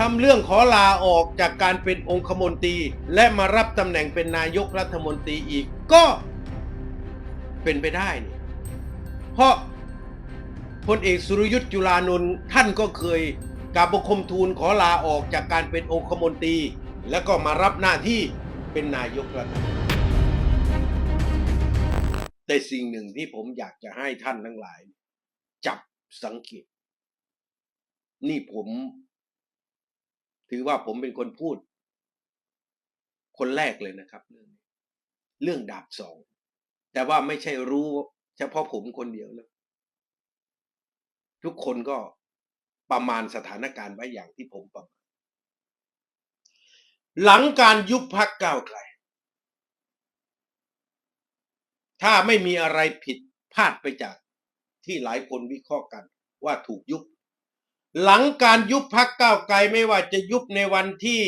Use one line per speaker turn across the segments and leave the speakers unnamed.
ทำเรื่องขอลาออกจากการเป็นองคมนตรี และมารับตำแหน่งเป็นนายกรัฐมนตรีอีกก็เป็นไปได้นี่เพราะพลเอกสุรยุทธ์จุลานนท์ท่านก็เคยกาบคมทูลขอลาออกจากการเป็นองคมนตรี แล้วก็มารับหน้าที่เป็นนายกรัฐมนตรีแต่สิ่งหนึ่งที่ผมอยากจะให้ท่านทั้งหลาย จับสังเกต นี่ผม ถือว่าผมเป็นคนพูด คนแรกเลยนะครับ เรื่องเรื่องดาบสอง แต่ว่าไม่ใช่รู้เฉพาะผมคนเดียวนะทุกคนก็ประมาณสถานการณ์ไว้อย่างที่ผมประมาณ หลังการยุบพักก้าวไกล ถ้าไม่มีอะไรผิดพลาดไปจากที่หลายคนวิเคราะห์กันว่าถูกยุบ หลังการยุบพักก้าวไกลไม่ว่าจะยุบในวันที่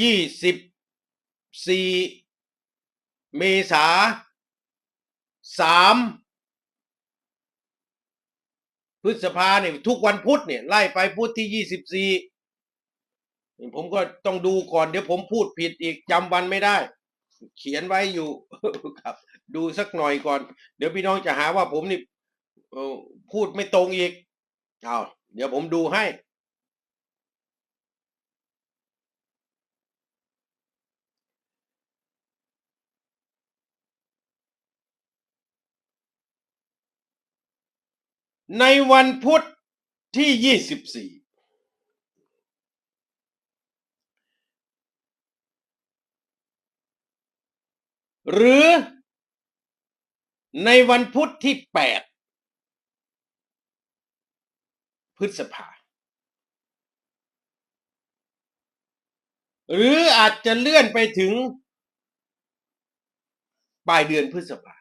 ยี่สิบสี่เมษาสามพฤษภาเนี่ยทุกวันพุธเนี่ยไล่ไปพุธที่ยี่สิบสี่ผมก็ต้องดูก่อนเดี๋ยวผมพูดผิดอีกจำวันไม่ได้ เขียนไว้อยู่ครับ ดูสักหน่อยก่อน เดี๋ยวพี่น้องจะหาว่าผมนี่ พูดไม่ตรงอีกเอาเดี๋ยวผมดูให้ ในวันพุธที่ยี่สิบสี่หรือในวันพุธที่แปด พฤษภา หรืออาจจะเลื่อนไปถึงปลายเดือนพฤษภา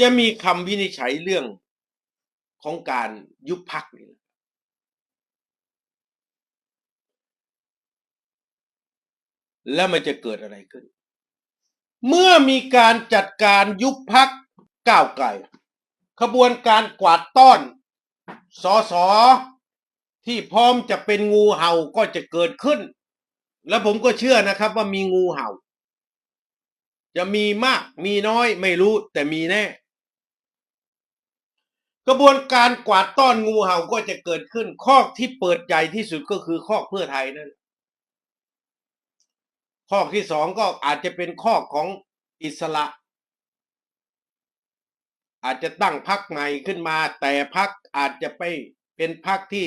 จะมีคำวินิจฉัยเรื่องของการยุบพักนี่และแล้วมันจะเกิดอะไรขึ้น เมื่อมีการจัดการยุบพักก้าวไกลขบวนการกวาดต้อน สอสอที่พร้อมจะเป็นงูเห่าก็จะเกิดขึ้น แล้วผมก็เชื่อนะครับว่ามีงูเห่า จะมีมากมีน้อยไม่รู้แต่มีแน่ กระบวนการกวาดต้อนงูเห่าก็จะเกิดขึ้น คอกที่เปิดใหญ่ที่สุดก็คือคอกเพื่อไทยนั่นคอกที่สองก็อาจจะเป็นคอกของอิสระ อาจจะตั้งพักใหม่ขึ้นมา แต่พักอาจจะไปเป็นพักที่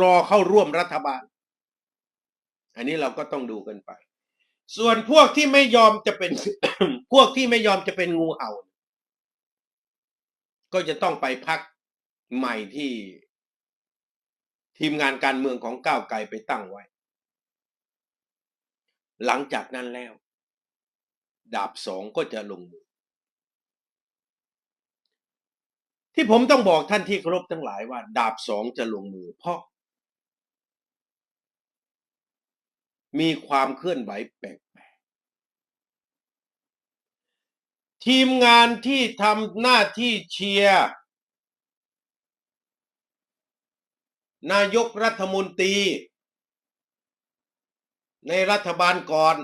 รอเข้าร่วมรัฐบาล อันนี้เราก็ต้องดูกันไป ส่วนพวกที่ไม่ยอมจะเป็นพวกที่ไม่ยอมจะเป็นงูเห่า ก็จะต้องไปพักใหม่ที่ทีมงานการเมืองของก้าวไกลไปตั้งไว้ หลังจากนั้นแล้ว ดาบสองก็จะลงมือ ที่ผมต้องบอกท่านที่เคารพทั้งหลายว่า ดาบสองจะลงมือ เพราะ มีความเคลื่อนไหวแปลกๆทีมงานที่ทำหน้าที่เชียร์นายกรัฐมนตรี ในรัฐบาลก่อน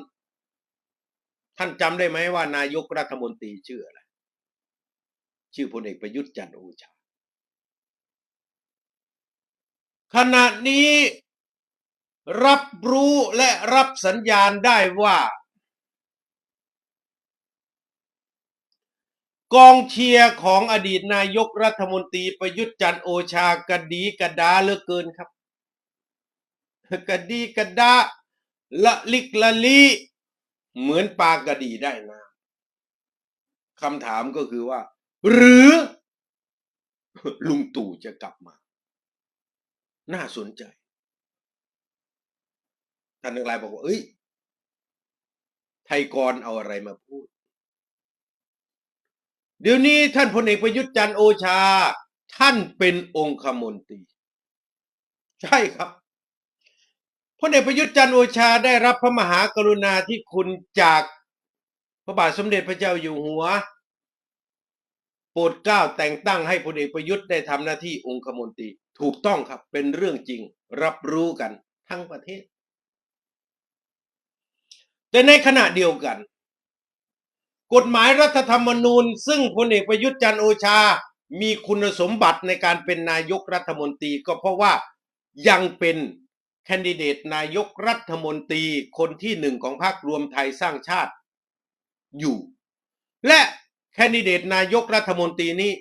ท่านจำได้ไหมว่านายกรัฐมนตรีชื่ออะไร ชื่อพลเอกประยุทธ์จันทร์โอชาขณะนี้รับรู้และรับสัญญาณได้ว่า กองเชียร์ของอดีตนายกรัฐมนตรีประยุทธ์จันทร์โอชากระดีกระดาเหลือเกินครับกระดีกระดาละลิกละลีเหมือนปลากระดีได้นะคำถามก็คือว่า หรือลุงตู่จะกลับมา น่าสนใจท่านทั้งหลายบอกว่า เอ้ย ไทยกรเอาอะไรมาพูด เดี๋ยวนี้ท่านพลเอกประยุทธ์จันโอชา ท่านเป็นองคมนตรี ใช่ครับพลเอกประยุทธ์จันโอชาได้รับพระมหากรุณาธิคุณจากพระบาทสมเด็จพระเจ้าอยู่หัว โปรดเกล้าแต่งตั้งให้พลเอกประยุทธ์ได้ทำหน้าที่องคมนตรีถูกต้องครับ เป็นเรื่องจริงรับรู้กันทั้งประเทศ แต่ในขณะเดียวกัน กฎหมายรัฐธรรมนูญ ซึ่งพลเอกประยุทธ์จันโอชา มีคุณสมบัติในการเป็นนายกรัฐมนตรี ก็เพราะว่ายังเป็นแคนดิเดตนายกรัฐมนตรีคนที่หนึ่งของพรรครวมไทยสร้างชาติอยู่ และ แคนดิเดตนายกรัฐมนตรีนี้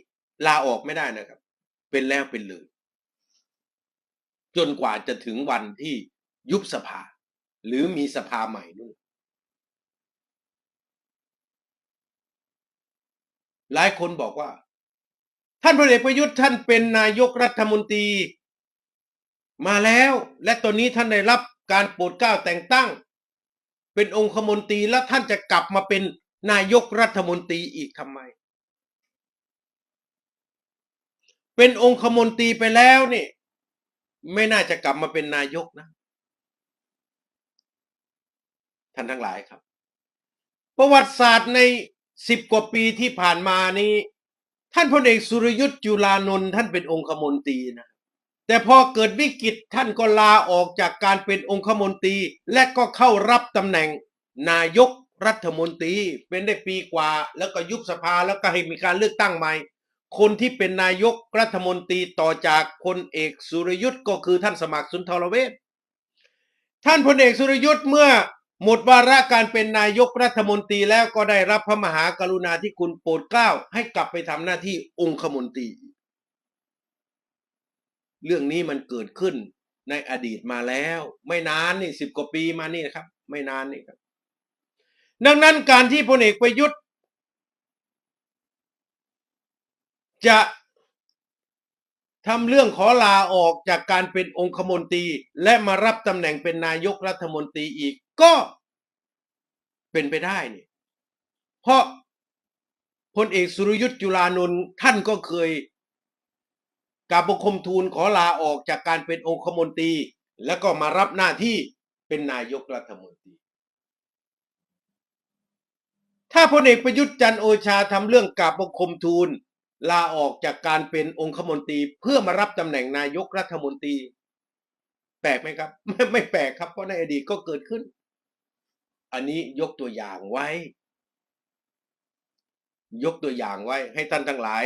ลาออกไม่ได้นะครับ เป็นแล้วเป็นเลย จนกว่าจะถึงวันที่ยุบสภา หรือมีสภาใหม่นู่นหลายคนบอกว่า ท่านพลเอกประยุทธ์ท่านเป็นนายกรัฐมนตรี มาแล้ว และตอนนี้ท่านได้รับการโปรดเกล้าแต่งตั้ง เป็นองคมนตรีแล้วท่านจะกลับมาเป็น นายกรัฐมนตรีอีกทำไม เป็นองคมนตรีไปแล้วนี่ ไม่น่าจะกลับมาเป็นนายกนะ ท่านทั้งหลายครับ ประวัติศาสตร์ในสิบกว่าปีที่ผ่านมานี้ ท่านพลเอกสุรยุทธ์จุลานนท์ท่านเป็นองคมนตรีนะแต่พอเกิดวิกฤตท่านก็ลาออกจากการเป็นองคมนตรี และก็เข้ารับตำแหน่งนายก รัฐมนตรีเป็นได้ปีกว่า แล้วก็ยุบสภาแล้วก็ให้มีการเลือกตั้งใหม่ คนที่เป็นนายกรัฐมนตรีต่อจากพลเอกสุรยุทธ์ก็คือท่านสมัครสุนทรเวชท่านพลเอกสุรยุทธ์เมื่อหมดวาระการเป็นนายกรัฐมนตรีแล้วก็ได้รับพระมหากรุณาธิคุณโปรดเกล้าให้กลับไปทำหน้าที่องคมนตรี เรื่องนี้มันเกิดขึ้นในอดีตมาแล้ว ไม่นานนี่สิบกว่าปีมานี่นะครับ ไม่นานนี่ครับ ดังนั้นการที่พลเอกประยุทธ์ จะทำเรื่องขอลาออกจากการเป็นองคมนตรี และมารับตำแหน่งเป็นนายกรัฐมนตรีอีกก็เป็นไปได้นี่เพราะพลเอกสุรยุทธ์จุลานนท์ท่านก็เคยกาบคมทูลขอลาออกจากการเป็นองคมนตรี แล้วก็มารับหน้าที่เป็นนายกรัฐมนตรี ถ้าพลเอกประยุทธ์จันโอชาทำเรื่องกราบบังคมทูล ลาออกจากการเป็นองคมนตรีเพื่อมารับตำแหน่งนายกรัฐมนตรี แปลกไหมครับ ไม่ไม่แปลกครับเพราะในอดีตก็เกิดขึ้น อันนี้ยกตัวอย่างไว้ ยกตัวอย่างไว้ ให้ท่านทั้งหลาย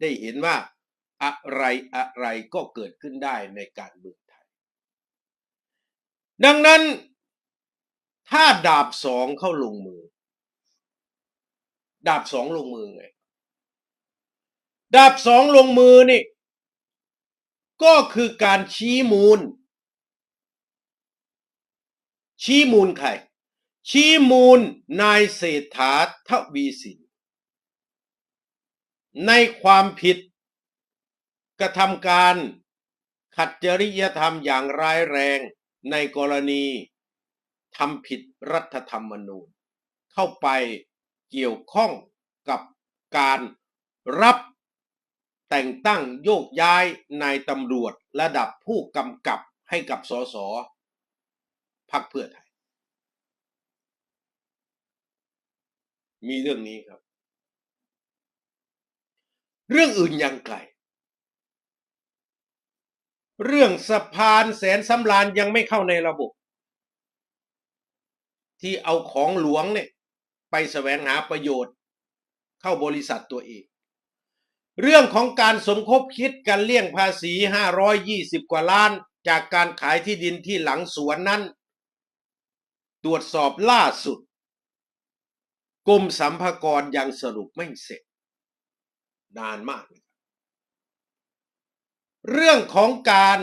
ได้เห็นว่า อะไรอะไรก็เกิดขึ้นได้ในการเมืองไทย ดังนั้น ถ้าดาบสองเข้าลงมือ ดาบสองลงมือไง ดาบสองลงมือนี่ ก็คือการชี้มูล ชี้มูลใคร ชี้มูลนายเศรษฐาทวีสิน ในความผิด กระทำการขัดจริยธรรมอย่างร้ายแรงในกรณีทำผิดรัฐธรรมนูญ เข้าไป เกี่ยวข้องกับการรับแต่งตั้งโยกย้ายนายตำรวจระดับผู้กำกับให้กับสสพักเพื่อไทย มีเรื่องนี้ครับ เรื่องอื่นยังไกล เรื่องสะพานแสนสำราญยังไม่เข้าในระบบ ที่เอาของหลวงเนี่ย ไปแสวงหาประโยชน์ เข้าบริษัทตัวเอง เรื่องของการสมคบคิดกันเลี่ยงภาษี 520 กว่าล้าน จากการขายที่ดินที่หลังสวนนั้น ตรวจสอบล่าสุดกรมสัมภากรยังสรุปไม่เสร็จ นานมากเลยเรื่องของการ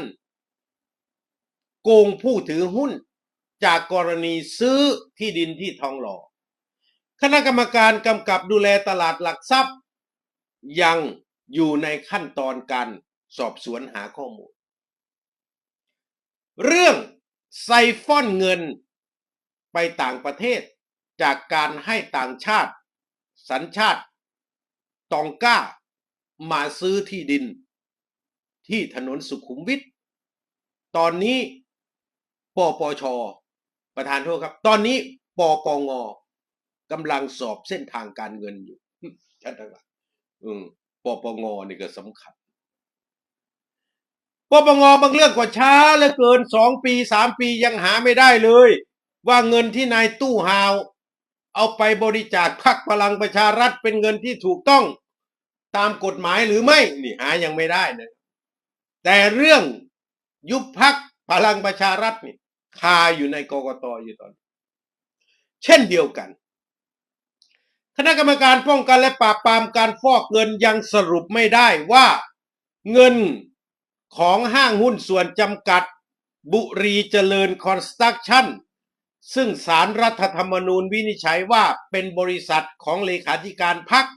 โกงผู้ถือหุ้นจากกรณีซื้อที่ดินที่ทองหล่อ คณะกรรมการกำกับดูแลตลาดหลักทรัพย์ ยังอยู่ในขั้นตอนการสอบสวนหาข้อมูล เรื่องไซฟอนเงินไปต่างประเทศจากการให้ต่างชาติ สัญชาติ ตองก้า มาซื้อที่ดิน ที่ถนนสุขุมวิทตอนนี้ปปช ประธานโทษครับ ตอนนี้ปปง กำลังสอบเส้นทางการเงินอยู่ท่านทั้งหลายปปงนี่ก็สำคัญปปงบางเรื่องก็ช้าเหลือเกินสองปีสามปียังหาไม่ได้เลย ว่าเงินที่นายตู้ฮาว เอาไปบริจาคพรรคพลังประชารัฐเป็นเงินที่ถูกต้องตามกฎหมายหรือไม่นี่หายังไม่ได้นะแต่เรื่องยุบพักพลังประชารัฐนี่คาอยู่ในกกตอยู่ตอน เช่นเดียวกัน คณะกรรมการป้องกันและปราบปรามการฟอกเงินยังสรุปไม่ได้ว่าเงินของห้างหุ้นส่วนจำกัด บุรีเจริญคอนสตรักชั่น ซึ่งสารรัฐธรรมนูญวินิจฉัยว่าเป็นบริษัทของเลขาธิการพัก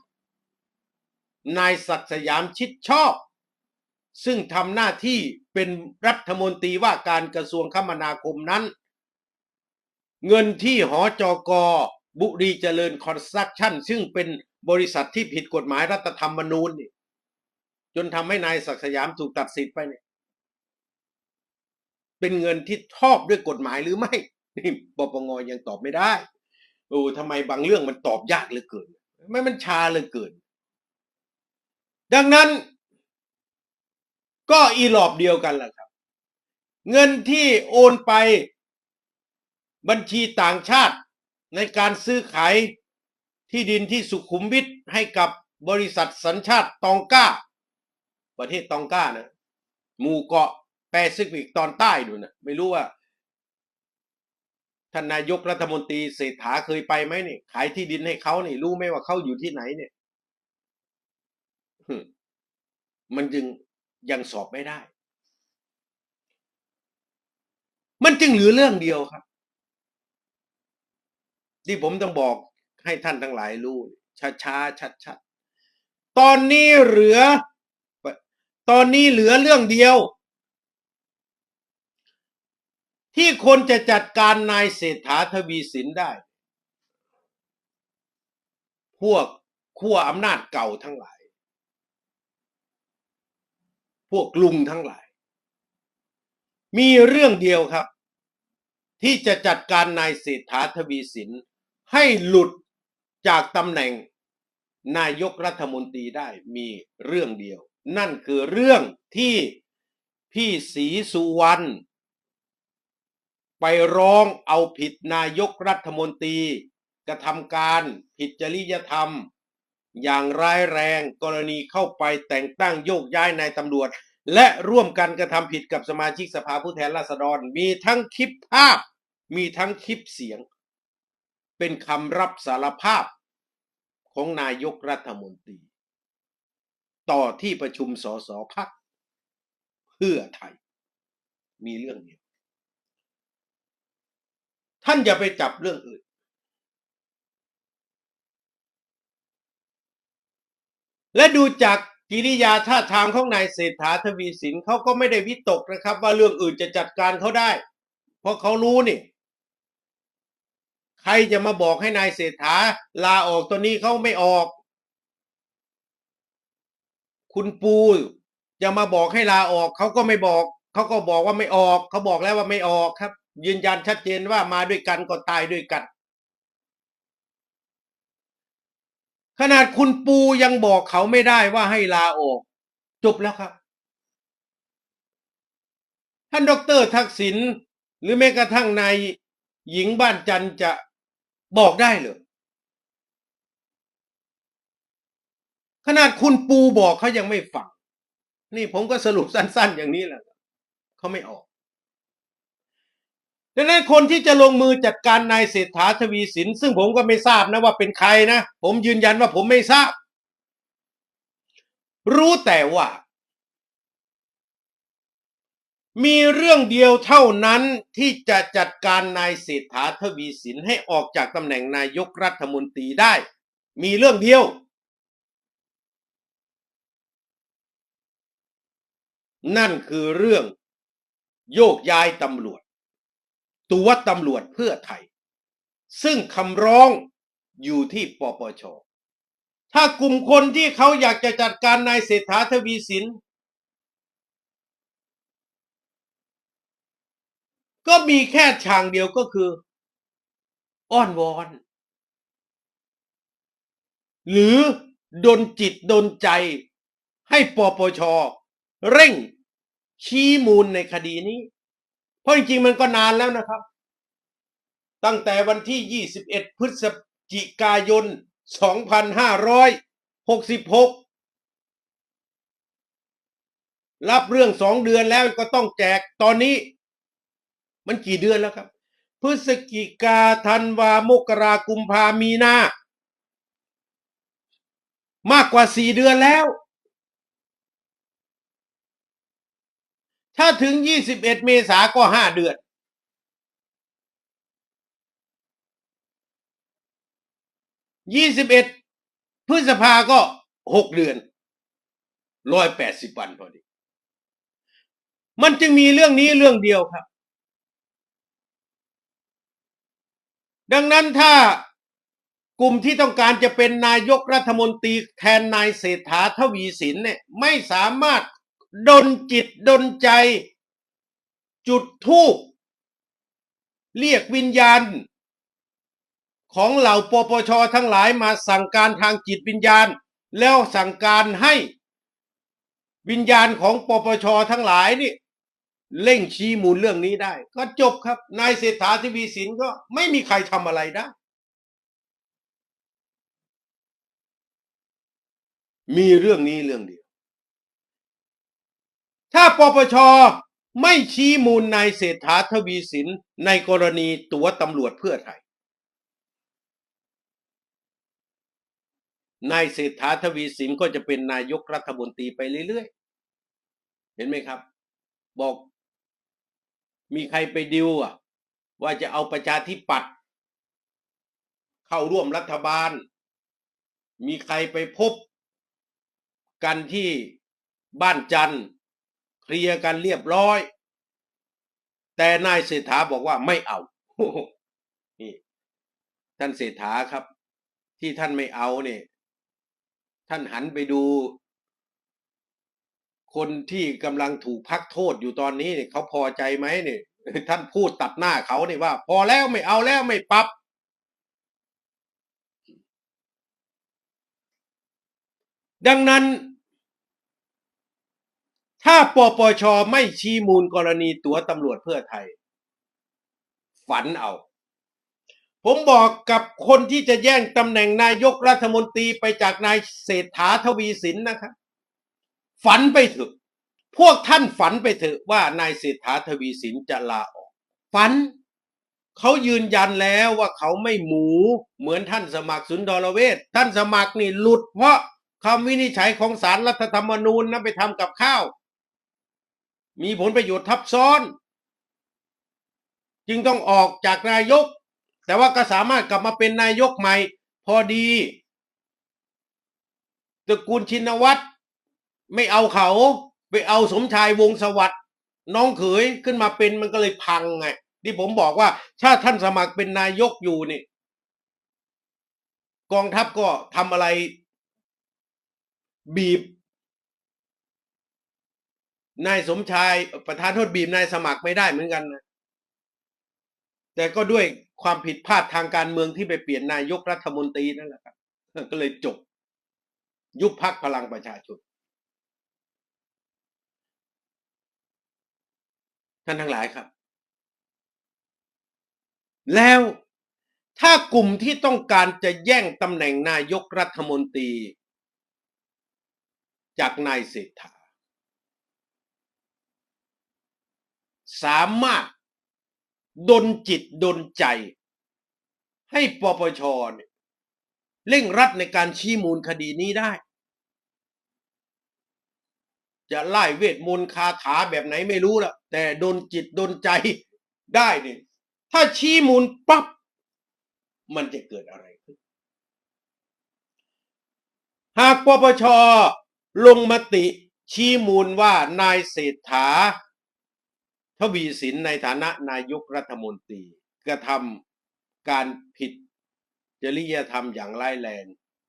นายศักสยามชิดชอบ ซึ่งทำหน้าที่เป็นรัฐมนตรีว่าการกระทรวงคมนาคมนั้น เงินที่หอจก บุรีเจริญคอนสตรักชั่น ซึ่งเป็นบริษัทที่ผิดกฎหมายรัฐธรรมนูญนี่จนทำให้นายศักสยามถูกตัดสิทธิ์ไปเนี่ยเป็นเงินที่ชอบด้วยกฎหมายหรือไม่นี่ปปงยังตอบไม่ได้โอ้ทำไมบางเรื่องมันตอบยากเหลือเกินไม่มันชาเหลือเกิน ดังนั้นก็อีหลอบเดียวกันแหละครับ เงินที่โอนไปบัญชีต่างชาติ ในการซื้อขายที่ดินที่สุขุมวิทให้กับบริษัทสัญชาติตองก้า ประเทศตองก้านะหมู่เกาะแปซิฟิกตอนใต้ดูนะไม่รู้ว่าท่านนายกรัฐมนตรีเศรษฐาเคยไปไหมเนี่ยขายที่ดินให้เขาเนี่ยรู้ไหมว่าเขาอยู่ที่ไหนเนี่ยมันจึงยังสอบไม่ได้ มันจึงเหลือเรื่องเดียวครับ ที่ผมต้องบอกให้ท่านทั้งหลายรู้ช้าช้าชัดชัดๆตอนนี้เหลือ ตอนนี้เหลือเรื่องเดียว ที่คนจะจัดการนายเศรษฐาทวีสินได้ พวกขั้วอำนาจเก่าทั้งหลาย พวกลุงทั้งหลาย มีเรื่องเดียวครับ ที่จะจัดการนายเศรษฐาทวีสิน ให้หลุดจากตำแหน่งนายกรัฐมนตรีได้มีเรื่องเดียว นั่นคือเรื่องที่พี่ศรีสุวรรณไปร้องเอาผิดนายกรัฐมนตรี กระทำการผิดจริยธรรม อย่างร้ายแรงกรณีเข้าไปแต่งตั้งโยกย้ายนายตำรวจ และร่วมกันกระทำผิดกับสมาชิกสภาผู้แทนราษฎร มีทั้งคลิปภาพ มีทั้งคลิปเสียง เป็นคำรับสารภาพของนายกรัฐมนตรี ต่อที่ประชุมสสพักเพื่อไทย มีเรื่องเดียวท่านอย่าไปจับเรื่องอื่น และดูจากกิริยาท่าทางของนายเศรษฐาทวีสินเขาก็ไม่ได้วิตกนะครับ ว่าเรื่องอื่นจะจัดการเขาได้ เพราะเขารู้นี่ รจะมาบอกให้นายเศรษฐาลาออกตัวนี้เขาไม่ออก คุณปูจะมาบอกให้ลาออกเขาก็ไม่บอกเขาก็บอกว่าไม่ออกเขาบอกแล้วว่าไม่ออกครับ ยืนยันชัดเจนว่ามาด้วยกันก็ตายด้วยกัน ขนาดคุณปูยังบอกเขาไม่ได้ว่าให้ลาออก จบแล้วครับ ท่านดอกเตอรทักษิณหรือแม้กระทั่งนายหญิงบ้านจันจะ บอกได้เลยขนาดคุณปูบอกเขายังไม่ฟัง นี่ผมก็สรุปสั้น ๆ อย่างนี้แหละเขาไม่ออกดังนั้นคนที่จะลงมือจัดการนายเศรษฐาทวีสิน ซึ่งผมก็ไม่ทราบนะว่าเป็นใครนะ ผมยืนยันว่าผมไม่ทราบ รู้แต่ว่า มีเรื่องเดียวเท่านั้นที่จะจัดการนายเศรษฐาทวีสินให้ออกจากตำแหน่งนายกรัฐมนตรีได้ มีเรื่องเดียว นั่นคือเรื่องโยกย้ายตำรวจ ตัวตำรวจเพื่อไทย ซึ่งคำร้องอยู่ที่ปปชถ้ากลุ่มคนที่เขาอยากจะจัดการนายเศรษฐาทวีสิน ก็มีแค่ทางเดียวก็คือ อ้อนวอน หรือดนจิตดนใจ ให้ปปช เร่งชี้มูลในคดีนี้ เพราะจริงๆมันก็นานแล้วนะครับ ตั้งแต่วันที่ 21 พฤศจิกายน 2566 รับเรื่องสองเดือนแล้วก็ต้องแจกตอนนี้ มันกี่เดือนแล้วครับ พฤศจิกาธันวามกรากุมภามีนา มากกว่าสี่เดือนแล้ว ถ้าถึง21เอ็ดเมษาก็ห้าเดือน21พฤษภาก็หกเดือนร้อยแปดสิบวันพอดี มันจึงมีเรื่องนี้เรื่องเดียวครับ ดังนั้นถ้ากลุ่มที่ต้องการจะเป็นนายกรัฐมนตรีแทนนายเศรษฐาทวีสินเนี่ยไม่สามารถดนจิตดนใจ จุดทูปเรียกวิญญาณ ของเหล่าปปชทั้งหลายมาสั่งการทางจิตวิญญาณ แล้วสั่งการให้วิญญาณของปปชทั้งหลายนี่ เร่งชี้มูลเรื่องนี้ได้ ก็จบครับ นายเศรษฐาทวีสินก็ไม่มีใครทำอะไรได้ มีเรื่องนี้เรื่องเดียว ถ้าปปชไม่ชี้มูลนายเศรษฐาทวีสินในกรณีตัวตำรวจเพื่อไทย นายเศรษฐาทวีสินก็จะเป็นนายกรัฐมนตรีไปเรื่อยๆ เห็นไหมครับ บอก มีใครไปดิวอะ ว่าจะเอาประชาธิปัตย์เข้าร่วมรัฐบาล มีใครไปพบกันที่บ้านจันทร์เคลียร์กันเรียบร้อย แต่นายเศรษฐาบอกว่าไม่เอานี่ท่านเศรษฐาครับ ที่ท่านไม่เอาเนี่ยท่านหันไปดู คนที่กำลังถูกพักโทษอยู่ตอนนี้เนี่ยเขาพอใจไหมเนี่ยท่านพูดตัดหน้าเขาเนี่ยว่า พอแล้วไม่เอาแล้วไม่ปรับดังนั้น ถ้าปปชไม่ชี้มูลกรณีตัวตำรวจเพื่อไทย ฝันเอา ผมบอกกับคนที่จะแย่งตำแหน่งนายกรัฐมนตรีไปจากนายเศรษฐาทวีสินนะครับ ฝันไปเถอะ พวกท่านฝันไปเถอะว่านายเศรษฐาทวีสินจะลาออก ฝัน เขายืนยันแล้วว่าเขาไม่หมูเหมือนท่านสมัครสุนทรเวชท่านสมัครนี่หลุด เพราะคำวินิจฉัยของศาลรัฐธรรมนูญนะไปทำกับข้าว มีผลประโยชน์ทับซ้อน จึงต้องออกจากนายก แต่ว่าก็สามารถกลับมาเป็นนายกใหม่ พอดีตระกูลชินวัตร ไม่เอาเขา ไปเอาสมชายวงสวัสด์น้องเขยขึ้นมาเป็นมันก็เลยพังไงที่ผมบอกว่า ถ้าท่านสมัครเป็นนายกอยู่นี่ กองทัพก็ทำอะไร บีบนายสมชายประธานโทษบีบนายสมัครไม่ได้เหมือนกันนะแต่ก็ด้วยความผิดพลาดทางการเมืองที่ไปเปลี่ยนนายกรัฐมนตรีนั่นแหละครับก็เลยจบ ยุบพักพลังประชาชน ท่านทั้งหลายครับ แล้วถ้ากลุ่มที่ต้องการจะแย่งตำแหน่งนายกรัฐมนตรี จากนายเศรษฐา สามารถดนจิตดนใจ ให้ปปชเนี่ยเร่งรัดในการชี้มูลคดีนี้ได้ จะไล่เวทมนต์คาถาแบบไหนไม่รู้ละแต่ดนจิตดนใจได้เนี่ยถ้าชี้มูลปั๊บมันจะเกิดอะไรขึ้น หากปปชลงมติชี้มูลว่านายเศรษฐา ทวีสินในฐานะนายกรัฐมนตรีกระทำการผิดจริยธรรมอย่างร้ายแรง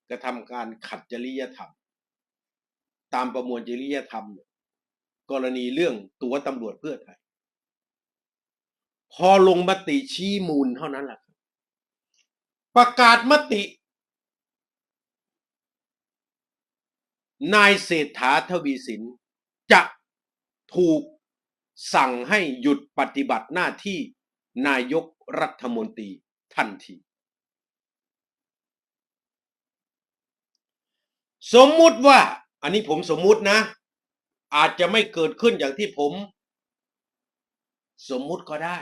กระทำการขัดจริยธรรม ตามประมวลจริยธรรม กรณีเรื่องตัวตำรวจเพื่อไทย พอลงมติชี้มูลเท่านั้นแหละประกาศมติ นายเศรษฐาทวีสิน จะถูกสั่งให้หยุดปฏิบัติหน้าที่นายกรัฐมนตรีทันที สมมุติว่า อันนี้ผมสมมุตินะ อาจจะไม่เกิดขึ้นอย่างที่ผม สมมุติก็ได้